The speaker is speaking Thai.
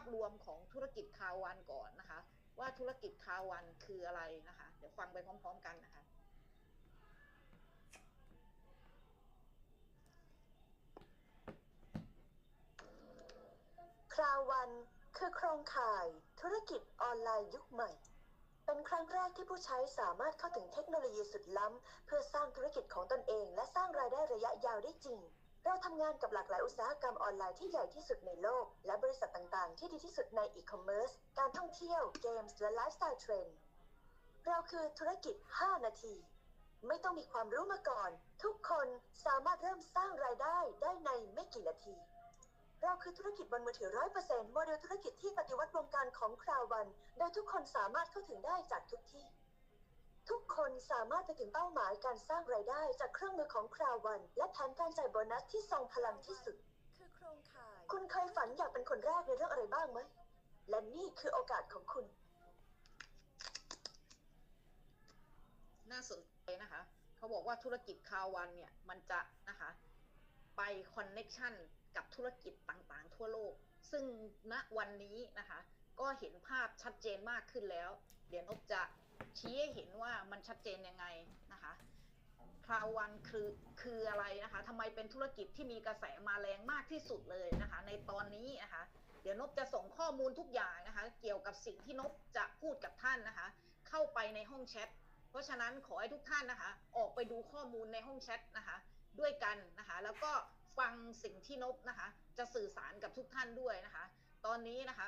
พรวมของธุรกิจคาวันก่อนนะคะ ว่าธุรกิจคาวันคืออะไรนะคะ เดี๋ยวฟังไปพร้อม ๆ กันนะคะคาวันคือโครงข่ายธุรกิจออนไลน์ยุคใหม่ เป็นครั้งแรกที่ผู้ใช้สามารถเข้าถึงเทคโนโลยีสุดล้ำ เพื่อสร้างธุรกิจ ทำงานกับหลากหลายอุตสาหกรรมออนไลน์ที่ใหญ่ที่สุดในโลก และบริษัทต่างๆ ที่ดีที่สุดในอีคอมเมิร์ซการท่องเที่ยวเกมส์และไลฟ์สไตล์เทรนด์เราคือธุรกิจ 5 นาที ไม่ต้องมีความรู้มาก่อน ทุกคนสามารถเริ่มสร้างรายได้ได้ในไม่กี่นาที เราคือธุรกิจบนมือถือร้อยเปอร์เซ็นต์โมเดลธุรกิจที่ปฏิวัติวงการของคราววัน โดยทุกคนสามารถเข้าถึงได้จากทุกที่ นสามารถไปถึงเป้าหมายการสร้างรายได้จากเครื่องมือของคราววัน และแผนการจ่ายโบนัสที่ทรงพลังที่สุด คือโครงข่าย คุณเคยฝันอยากเป็นคนแรกในเรื่องอะไรบ้างไหม และนี่คือโอกาสของคุณ น่าสนใจนะคะ เขาบอกว่าธุรกิจคาวันเนี่ย มันจะนะคะ ไปคอนเน็ชันกับธุรกิจต่างๆ ทั่วโลก ซึ่งณวันนี้นะคะ ก็เห็นภาพชัดเจนมากขึ้นแล้ว เดี๋ยวนบจะชี้ให้เห็นว่ามันชัดเจนยังไงนะคะคราววันคือคืออะไรนะคะทำไมเป็นธุรกิจที่มีกระแสมาแรงมากที่สุดเลยนะคะ ในตอนนี้นะคะเดี๋ยวนบจะส่งข้อมูลทุกอย่างนะคะ เกี่ยวกับสิ่งที่นบจะพูดกับท่านนะคะ เข้าไปในห้องแชทเพราะฉะนั้นขอให้ทุกท่านนะคะ ออกไปดูข้อมูลในห้องแชทนะคะ ด้วยกันนะคะ แล้วก็ฟังสิ่งที่นบนะคะ จะสื่อสารกับทุกท่านด้วยนะคะ ตอนนี้นะคะ